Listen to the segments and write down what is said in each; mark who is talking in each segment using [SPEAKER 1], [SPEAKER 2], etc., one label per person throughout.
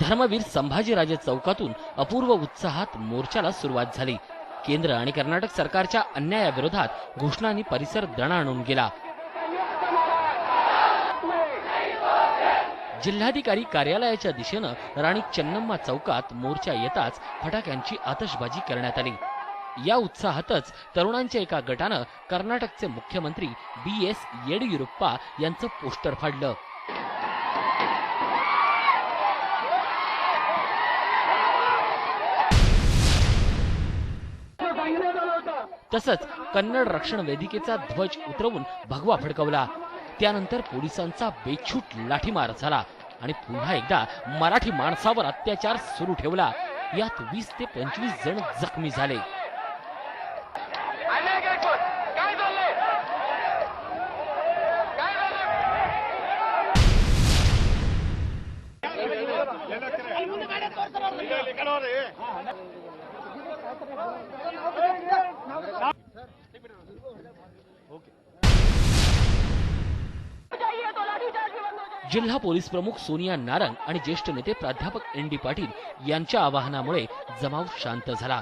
[SPEAKER 1] धर्मवीर संभाजीराजे चौकातून अपूर्व उत्साहात मोर्चाला सुरुवात झाली. केंद्र आणि कर्नाटक सरकारच्या अन्यायाविरोधात घोषणांनी परिसर दणाणून गेला. जिल्हाधिकारी कार्यालयाच्या दिशेनं राणी चन्नम्मा चौकात मोर्चा येताच फटाक्यांची आतषबाजी करण्यात आली. या उत्साहातच तरुणांच्या एका गटानं कर्नाटकचे मुख्यमंत्री बी एस येडियुरप्पा यांचं पोस्टर फाडलं. तसंच कन्नड रक्षण वेदिकेचा ध्वज उतरवून भगवा फडकवला. त्यानंतर पोलिसांचा बेछूट लाठीमार झाला आणि पुन्हा एकदा मराठी माणसावर अत्याचार सुरू ठेवला. यात वीस ते पंचवीस जण जखमी झाले. जिल्हा पोलीस प्रमुख सोनिया नारंग आणि ज्येष्ठ नेते प्राध्यापक एन डी पाटील यांच्या आवाहनामुळे जमाव शांत झाला.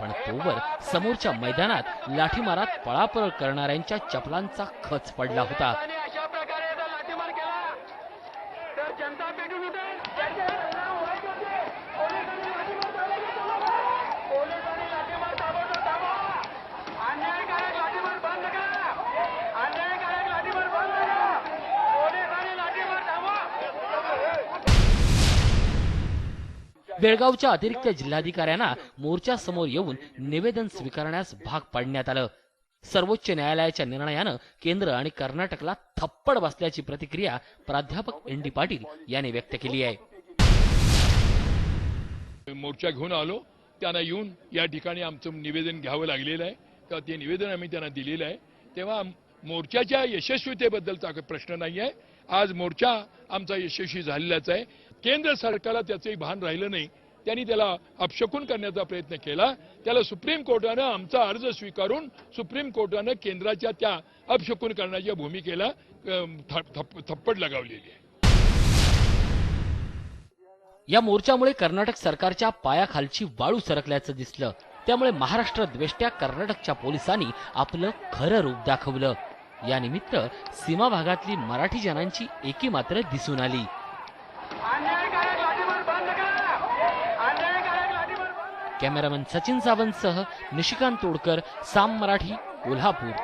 [SPEAKER 1] पण तोवर समोरच्या मैदानात लाठीमारात पळापळ करणाऱ्यांच्या चपलांचा खच पडला होता. बेळगावच्या अतिरिक्त जिल्हाधिकाऱ्यांना मोर्चा समोर येऊन निवेदन स्वीकारण्यास भाग पाडण्यात आलं. सर्वोच्च न्यायालयाच्या निर्णयानं केंद्र आणि कर्नाटकला थप्पड बसल्याची प्रतिक्रिया प्राध्यापक एन डी पाटील यांनी व्यक्त केली आहे.
[SPEAKER 2] मोर्चा घेऊन आलो. त्यांना येऊन या ठिकाणी आमचं निवेदन घ्यावं लागलेलं आहे. तेव्हा ते निवेदन आम्ही त्यांना दिलेलं आहे. तेव्हा मोर्चाच्या यशस्वीतेबद्दलचा प्रश्न नाही आहे आज मोर्चा आमचा यशस्वी झालेलाच आहे. केंद्र सरकारला त्याचंही भान राहिलं नाही. त्यांनी त्याला अपशकून करण्याचा प्रयत्न केला. त्याला सुप्रीम कोर्टानं आमचा अर्ज स्वीकारून सुप्रीम कोर्टानं केंद्राच्या त्या अपशकून करण्याच्या भूमिकेला थप्पड लगावलेली आहे.
[SPEAKER 1] या मोर्चामुळे कर्नाटक सरकारच्या पायाखालची वाळू सरकल्याचं दिसलं. त्यामुळे महाराष्ट्र द्वेष्ट्या कर्नाटकच्या पोलिसांनी आपलं खरं रूप दाखवलं. यानिमित्त सीमा भागातली मराठी जनांची एकी मात्र दिसून आली. कॅमेरामॅन सचिन सावंतसह निशिकांत तोडकर साम मराठी कोल्हापूर.